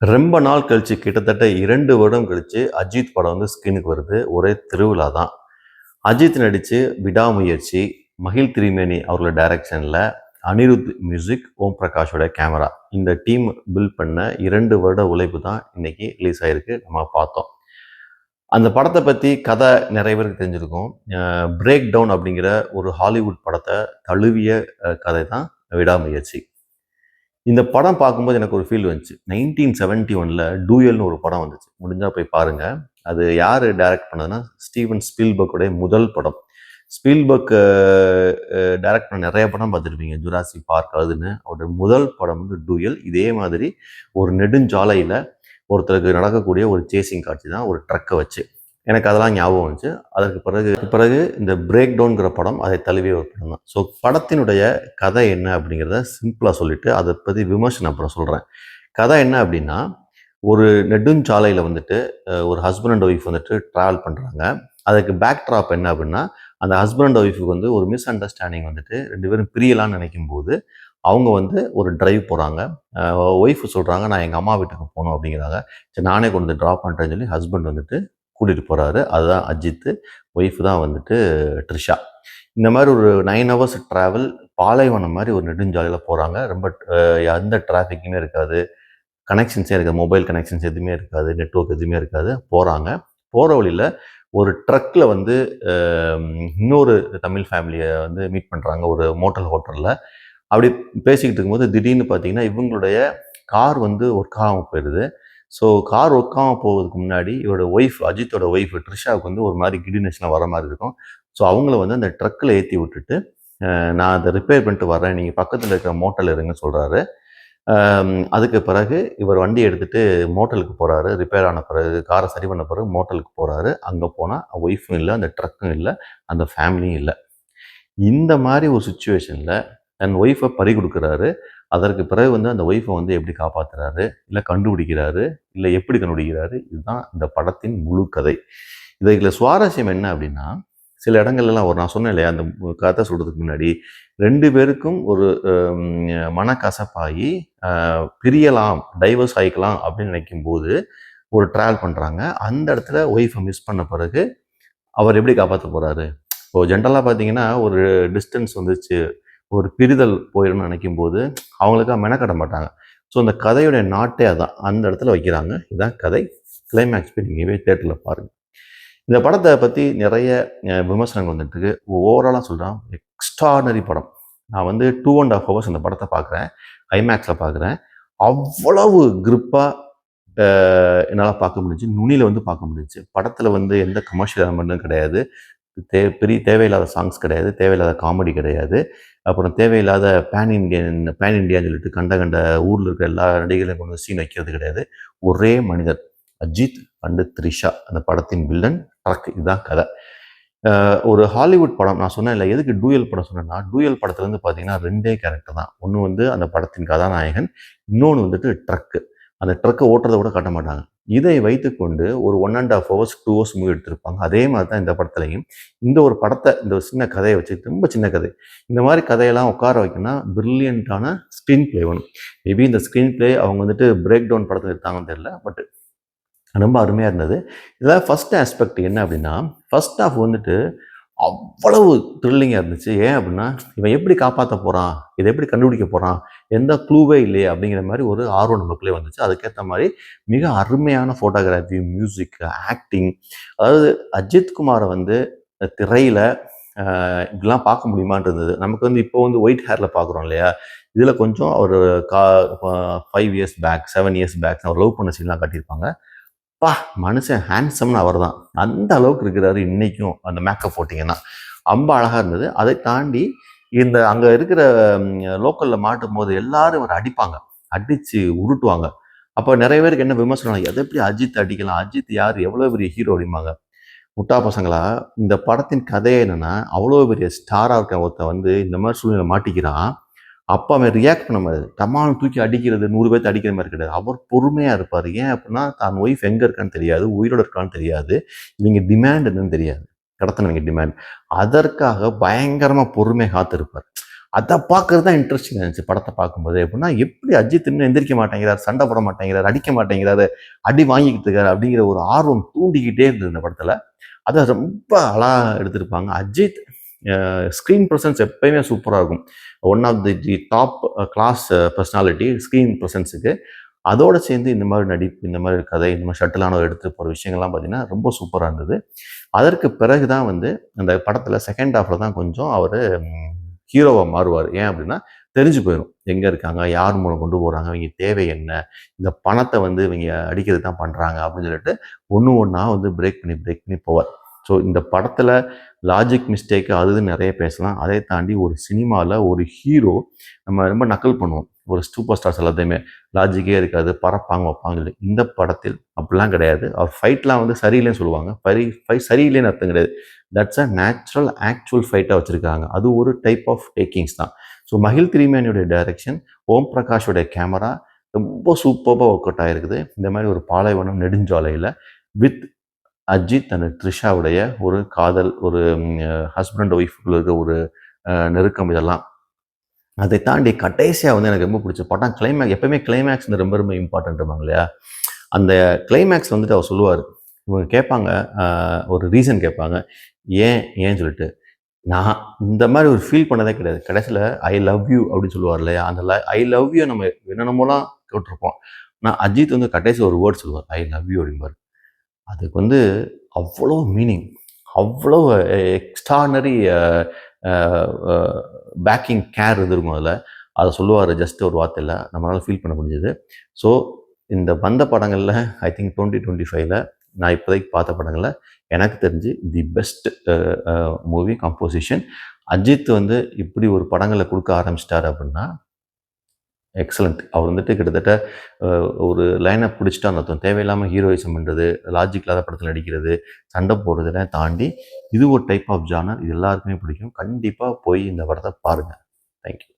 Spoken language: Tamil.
ரொம்ப நாள் கழிச்சு கிட்டத்தட்ட இரண்டு வருடம் கழிச்சு அஜித் படம் வந்து ஸ்கிரீனுக்கு வருது. ஒரே திருவிழா தான் அஜித் நடித்து விடாமுயற்சி மகிழ் திரிமேனி அவரோட டைரக்ஷனில் அனிருத் மியூசிக் ஓம் பிரகாஷோட கேமரா இந்த டீம் பில்ட் பண்ண இரண்டு வருட உழைப்பு தான் இன்னைக்கு ரிலீஸ் ஆகிருக்கு நம்ம பார்த்தோம். அந்த படத்தை பற்றி கதை நிறைய பேருக்கு தெரிஞ்சிருக்கும். பிரேக் டவுன் அப்படிங்கிற ஒரு ஹாலிவுட் படத்தை தழுவிய கதை தான் விடாமுயற்சி. இந்த படம் பார்க்கும்போது எனக்கு ஒரு ஃபீல் வந்துச்சு. நைன்டீன் செவன்ட்டி ஒனில் டூயல்னு ஒரு படம் வந்துச்சு. முடிஞ்சால் போய் பாருங்கள் அது யார் டைரக்ட் பண்ணதுன்னா ஸ்டீவன் ஸ்பீல்பர்க்குடைய முதல் படம். ஸ்பீல்பர்க் டைரக்ட் பண்ண நிறைய படம் பார்த்துருப்பீங்க. ஜுராசி பார்க் அதுன்னு. அவருடைய முதல் படம் வந்து டூயல். இதே மாதிரி ஒரு நெடுஞ்சாலையில் ஒருத்தருக்கு நடக்கக்கூடிய ஒரு சேசிங் காட்சி தான். ஒரு ட்ரக்கை வச்சு. எனக்கு அதெல்லாம் ஞாபகம் வந்துச்சு. அதற்கு பிறகு பிறகு இந்த பிரேக் டவுன்கிற படம் அதை தழுவிய ஒரு படம் தான். ஸோ படத்தினுடைய கதை என்ன அப்படிங்கிறத சிம்பிளாக சொல்லிவிட்டு அதை பற்றி விமர்சனம் அப்புறம் சொல்கிறேன் கதை என்ன அப்படின்னா ஒரு நெடுஞ்சாலையில் வந்துட்டு ஒரு ஹஸ்பண்ட் அண்ட் ஒய்ஃப் வந்துட்டு ட்ராவல் பண்ணுறாங்க அதுக்கு பேக் ட்ராப் என்ன அப்படின்னா அந்த ஹஸ்பண்ட் அண்ட் ஒய்ஃபுக்கு வந்து ஒரு மிஸ் அண்டர்ஸ்டாண்டிங் வந்துட்டு ரெண்டு பேரும் பிரியலான்னு நினைக்கும் போது அவங்க வந்து ஒரு டிரைவ் போகிறாங்க ஒய்ஃப் சொல்கிறாங்க நான் எங்கள் அம்மா வீட்டுக்கு போகணும் அப்படிங்கிறாங்க. சரி நானே கொண்டு வந்து ட்ராப் பண்ணுறேன்னு சொல்லி ஹஸ்பண்ட் வந்துட்டு கூட்டிகிட்டு போகிறாரு அதுதான் அஜித்து ஒய்ஃப் தான் வந்துட்டு ட்ரிஷா இந்த மாதிரி ஒரு நைன் ஹவர்ஸ் ட்ராவல் பாலைவனம் மாதிரி ஒரு நெடுஞ்சாலையில் போகிறாங்க ரொம்ப எந்த டிராஃபிக்குமே இருக்காது. கனெக்ஷன்ஸே இருக்காது. மொபைல் கனெக்ஷன்ஸ் எதுவுமே இருக்காது. நெட்வொர்க் எதுவுமே இருக்காது. போகிறாங்க போகிற வழியில் ஒரு ட்ரக்கில் வந்து இன்னொரு தமிழ் ஃபேமிலியை வந்து மீட் பண்ணுறாங்க ஒரு மோட்டல் ஹோட்டலில் அப்படி பேசிக்கிட்டு இருக்கும்போது திடீர்னு பார்த்தீங்கன்னா இவங்களுடைய கார் வந்து ஒர்க் ஆகாமல் போயிடுது ஸோ கார் உட்காம போகிறதுக்கு முன்னாடி இவரோட ஒய்ஃப் அஜித்தோட ஒய்ஃப் ட்ரிஷாவுக்கு வந்து ஒரு மாதிரி கிடினஸ்லாம் வர மாதிரி இருக்கும். ஸோ அவங்கள வந்து அந்த ட்ரக்கில் ஏற்றி விட்டுட்டு நான் அதை ரிப்பேர் பண்ணிட்டு வரேன் நீங்கள் பக்கத்தில் இருக்கிற மோட்டல் இருங்கன்னு சொல்கிறாரு அதுக்கு பிறகு இவர் வண்டி எடுத்துகிட்டு மோட்டலுக்கு போகிறாரு ரிப்பேர் ஆன பிறகு காரை சரி பண்ண பிறகு மோட்டலுக்கு போகிறாரு அங்கே போனால் ஒய்ஃபும் இல்லை அந்த ட்ரக்கும் இல்லை அந்த ஃபேமிலியும் இல்லை. இந்த மாதிரி ஒரு சுச்சுவேஷனில் தன் ஒய்ஃபை பறி கொடுக்குறாரு. அதற்கு பிறகு வந்து அந்த ஒய்ஃபை வந்து எப்படி காப்பாத்துறாரு? இல்லை கண்டுபிடிக்கிறாரு? இல்லை எப்படி கண்டுபிடிக்கிறாரு? இதுதான் இந்த படத்தின் முழு கதை. இதில் சுவாரஸ்யம் என்ன அப்படின்னா சில இடங்கள்லாம் ஒரு நான் சொன்னேன் இல்லையா அந்த கதை சொல்கிறதுக்கு முன்னாடி ரெண்டு பேருக்கும் ஒரு மனக்கசப்பாகி பிரியலாம் டைவர்ஸ் ஆகிக்கலாம் அப்படின்னு நினைக்கும் போது ஒரு ட்ராவல் பண்ணுறாங்க அந்த இடத்துல ஒய்ஃபை மிஸ் பண்ண பிறகு அவர் எப்படி காப்பாற்ற போகிறாரு இப்போது ஜென்ரலாக பார்த்தீங்கன்னா ஒரு டிஸ்டன்ஸ் வந்துச்சு. ஒரு பிரிதல் போயிடும்னு நினைக்கும் போது அவங்களுக்காக மெனக்கட மாட்டாங்க. ஸோ அந்த கதையுடைய நாட்டே அதான். அந்த இடத்துல வைக்கிறாங்க. இதுதான் கதை. கிளைமேக்ஸ் போய் நீங்கள் போய் தேட்டரில் பாருங்கள் இந்த படத்தை பற்றி நிறைய விமர்சனங்கள் வந்துட்டுருக்கு. ஓவராலாக சொல்கிறேன் எக்ஸ்ட்ரானரி படம். நான் வந்து டூ அண்ட் ஆஃப் ஹவர்ஸ் அந்த படத்தை பார்க்குறேன். ஐமேக்ஸில் பார்க்குறேன். அவ்வளவு கிரிப்பாக என்னால் பார்க்க முடிஞ்சு நுனியில் வந்து பார்க்க முடிஞ்சுச்சு படத்தில் வந்து எந்த கமர்ஷியல் எலமெண்ட்டும் கிடையாது. தே பெரிய தேவையில்லாத சாங்ஸ் கிடையாது. தேவையில்லாத காமெடி கிடையாது. அப்புறம் தேவையில்லாத பேன் இண்டியன் பேன் இண்டியான்னு சொல்லிட்டு கண்ட கண்ட ஊரில் இருக்கிற எல்லா நடிகர்களையும் கொண்டு சீன் வைக்கிறது கிடையாது. ஒரே மனிதர் அஜித் அண்டு த்ரிஷா அந்த படத்தின் வில்லன் ட்ரக் இதுதான் கதை. ஒரு ஹாலிவுட் படம் நான் சொன்னேன் இல்லை எதுக்கு டூயல் படம் சொன்னேன்னா டூயல் படத்துலேருந்து பார்த்தீங்கன்னா ரெண்டே கேரக்டர் தான். ஒன்று வந்து அந்த படத்தின் கதாநாயகன் இன்னொன்று வந்துட்டு ட்ரக்கு அந்த ட்ரக்கை ஓட்டுறதை கூட காட்ட மாட்டாங்க. இதை வைத்துக்கொண்டு ஒரு one and half hours two hours movie எடுத்திருப்பாங்க. அதே மாதிரி தான் இந்த படத்துலையும். இந்த ஒரு படத்தை இந்த ஒரு சின்ன கதையை வச்சு ரொம்ப சின்ன கதை. இந்த மாதிரி கதையெல்லாம் உட்கார வைக்கணும்னா பிரில்லியண்ட்டான ஸ்க்ரீன் ப்ளே வேணும். மேபி இந்த ஸ்க்ரீன் ப்ளே அவங்க வந்துட்டு பிரேக் டவுன் படத்தில் எடுத்தாங்கன்னு தெரியல பட் ரொம்ப அருமையாக இருந்தது. இதில் ஃபஸ்ட் ஆஸ்பெக்ட் என்ன அப்படின்னா ஃபர்ஸ்ட் ஆஃப் வந்துட்டு அவ்வளவு த்ரில்லிங்காக இருந்துச்சு. ஏன் அப்படின்னா இவன் எப்படி காப்பாற்ற போகிறான் இதை எப்படி கண்டுபிடிக்க போகிறான் எந்த க்ளூவே இல்லையே அப்படிங்கிற மாதிரி ஒரு ஆர்வம் நமக்குள்ளே வந்துச்சு. அதுக்கேற்ற மாதிரி மிக அருமையான ஃபோட்டோகிராஃபி மியூசிக் ஆக்டிங் அதாவது அஜித் குமாரை வந்து திரையில் இப்படிலாம் பார்க்க முடியுமான்றது நமக்கு வந்து இப்போ வந்து ஒயிட் ஹேரில் பார்க்குறோம் இல்லையா? இதில் கொஞ்சம் ஒரு கா five years back seven years back அவர் லவ் பண்ண சீன்லாம் காட்டியிருப்பாங்க. பா மனுஷன் ஹேண்ட்ஸம்னு அவர் தான் அந்த அளவுக்கு இருக்கிறாரு இன்றைக்கும் அந்த மேக்கப் போட்டிங்கன்னா. ரொம்ப அழகாக இருந்தது. அதை தாண்டி இந்த அங்கே இருக்கிற லோக்கலில் மாட்டும் போது எல்லாரும் அவர் அடிப்பாங்க. அடித்து உருட்டுவாங்க. அப்போ நிறைய பேருக்கு என்ன விமர்சனம் எதை எப்படி அஜித் அடிக்கலாம்? அஜித் யார்? எவ்வளோ பெரிய ஹீரோ அப்படிம்பாங்க. முட்டா பசங்களா இந்த படத்தின் கதையே என்னென்னா அவ்வளோ பெரிய ஸ்டாராக இருக்க ஒருத்தன் வந்து இந்த மாதிரி சூழ்நிலை மாட்டிக்கிறான். அப்போ அவன் ரியாக்ட் பண்ண மாதிரி டமால் தூக்கி அடிக்கிறது நூறு பேர்த்து அடிக்கிற மாதிரி கிடையாது. அவர் பொறுமையாக இருப்பார். ஏன் அப்படின்னா தான் ஒய்ஃப் எங்கே இருக்கான்னு தெரியாது உயிரோட இருக்கான்னு தெரியாது. இவங்க டிமாண்ட் என்னன்னு தெரியாது. கடத்தினவங்க டிமாண்ட் அதற்காக பயங்கரமாக பொறுமை காத்திருப்பார். அதை பார்க்கறது தான் இன்ட்ரெஸ்டிங்காக இருந்துச்சு படத்தை பார்க்கும்போது. எப்படின்னா எப்படி அஜித் இன்னும் எந்திரிக்க மாட்டேங்கிறார் சண்டை போட மாட்டேங்கிறார் அடிக்க மாட்டேங்கிறாரு அடி வாங்கிக்கிட்டு இருக்காரு அப்படிங்கிற ஒரு ஆர்வம் தூண்டிக்கிட்டே இருந்தது இந்த படத்தில். அதை ரொம்ப அழகாக எடுத்திருப்பாங்க. அஜித் ஸ்க்ரீன் ப்ரெசன்ஸ் எப்பயுமே சூப்பராக இருக்கும். One of the the top class personality screen ப்ரெசன்ஸுக்கு அதோடு சேர்ந்து இந்த மாதிரி நடிப்பு இந்த மாதிரி கதை இந்த மாதிரி ஷட்டிலான எடுத்து போகிற விஷயங்கள்லாம் பார்த்தீங்கன்னா ரொம்ப சூப்பராக இருந்தது. அதற்கு பிறகு தான் வந்து அந்த படத்தில் செகண்ட் ஹாஃபில் தான் கொஞ்சம் அவர் ஹீரோவாக மாறுவார். ஏன் அப்படின்னா தெரிஞ்சு போயிடும் எங்கே இருக்காங்க யார் மூலம் கொண்டு போகிறாங்க இவங்க தேவை என்ன இந்த பணத்தை வந்து இவங்க அடிக்கிறது தான் பண்ணுறாங்க அப்படின்னு சொல்லிட்டு ஒன்று ஒன்றா வந்து பிரேக் பண்ணி பிரேக் பண்ணி போவார். ஸோ இந்த படத்தில் லாஜிக் மிஸ்டேக்கு அது நிறைய பேசலாம். அதை தாண்டி ஒரு சினிமாவில் ஒரு ஹீரோ நம்ம ரொம்ப நக்கல் பண்ணுவோம். ஒரு சூப்பர் ஸ்டார்ஸ் எல்லாத்தையுமே லாஜிக்கே இருக்காது. பறப்பாங்க வைப்பாங்க. இல்லை இந்த படத்தில் அப்படிலாம் கிடையாது. அவர் ஃபைட்லாம் வந்து சரியில்லைன்னு சொல்லுவாங்க. பரி ஃபைட் சரியில்லைன்னு அர்த்தம் கிடையாது. தட்ஸ் அ நேச்சுரல் ஆக்சுவல் ஃபைட்டாக வச்சுருக்காங்க. அது ஒரு டைப் ஆஃப் டேக்கிங்ஸ் தான். ஸோ மகிழ் திரிமேனியுடைய டைரக்ஷன் ஓம் பிரகாஷோடைய கேமரா ரொம்ப சூப்பராக ஒர்க் அவுட் ஆகிருக்குது இந்த மாதிரி ஒரு பாலைவனம் நெடுஞ்சாலையில் வித் அஜித் அண்ட் த்ரிஷாவுடைய ஒரு காதல் ஒரு ஹஸ்பண்ட் ஒய்ஃபுக்குள்ள இருக்க ஒரு நெருக்கம் இதெல்லாம். அதை தாண்டி கடைசியாக வந்து எனக்கு ரொம்ப பிடிச்ச படம் கிளைமேக்ஸ் எப்பயுமே கிளைமேக்ஸ் வந்து ரொம்ப ரொம்ப இம்பார்ட்டன்ட்டுவாங்க இல்லையா? அந்த கிளைமேக்ஸ் வந்துட்டு அவர் சொல்லுவார். இவங்க கேட்பாங்க ஒரு ரீசன் கேட்பாங்க. ஏன் ஏன் சொல்லிட்டு? நான் இந்த மாதிரி ஒரு ஃபீல் பண்ணதே கிடையாது. கடைசியில் ஐ லவ் யூ அப்படின்னு சொல்லுவார் இல்லையா? அந்த ஐ லவ் யூ நம்ம என்னென்னமோலாம் கேட்டிருப்போம். நான் அஜித் வந்து கடைசி ஒரு வேர்ட் சொல்லுவார். ஐ லவ் யூ அப்படிம்பார். அதுக்கு வந்து அவ்வளோ மீனிங் அவ்வளோ எக்ஸ்ட்ரானரி பேக்கிங் கேர் இருந்திருக்கும் அதில். அதை சொல்லுவார் ஜஸ்ட் ஒரு வார்த்தையில். நம்மளால் ஃபீல் பண்ண முடிஞ்சது. ஸோ இந்த வந்த படங்களில் ஐ திங்க் டுவெண்ட்டி டுவெண்ட்டி ஃபைவ்ல நான் இப்போதைக்கு பார்த்த படங்களில் எனக்கு தெரிஞ்சு the best movie composition Ajith வந்து இப்படி ஒரு படங்களை கொடுக்க ஆரம்பிச்சிட்டார் அப்படின்னா எக்ஸலண்ட் அவர் வந்துட்டு கிட்டத்தட்ட ஒரு லைனை பிடிச்சிட்டு அந்த தேவையில்லாமல் ஹீரோயிசம் பண்ணுறது லாஜிக் இல்லாத படத்தில் நடிக்கிறது சண்டை போடுறதெல்லாம் தாண்டி இது ஒரு டைப் ஆஃப் ஜானர் இது எல்லாருக்குமே பிடிக்கும். கண்டிப்பாக போய் இந்த படத்தை பாருங்கள் தேங்க்யூ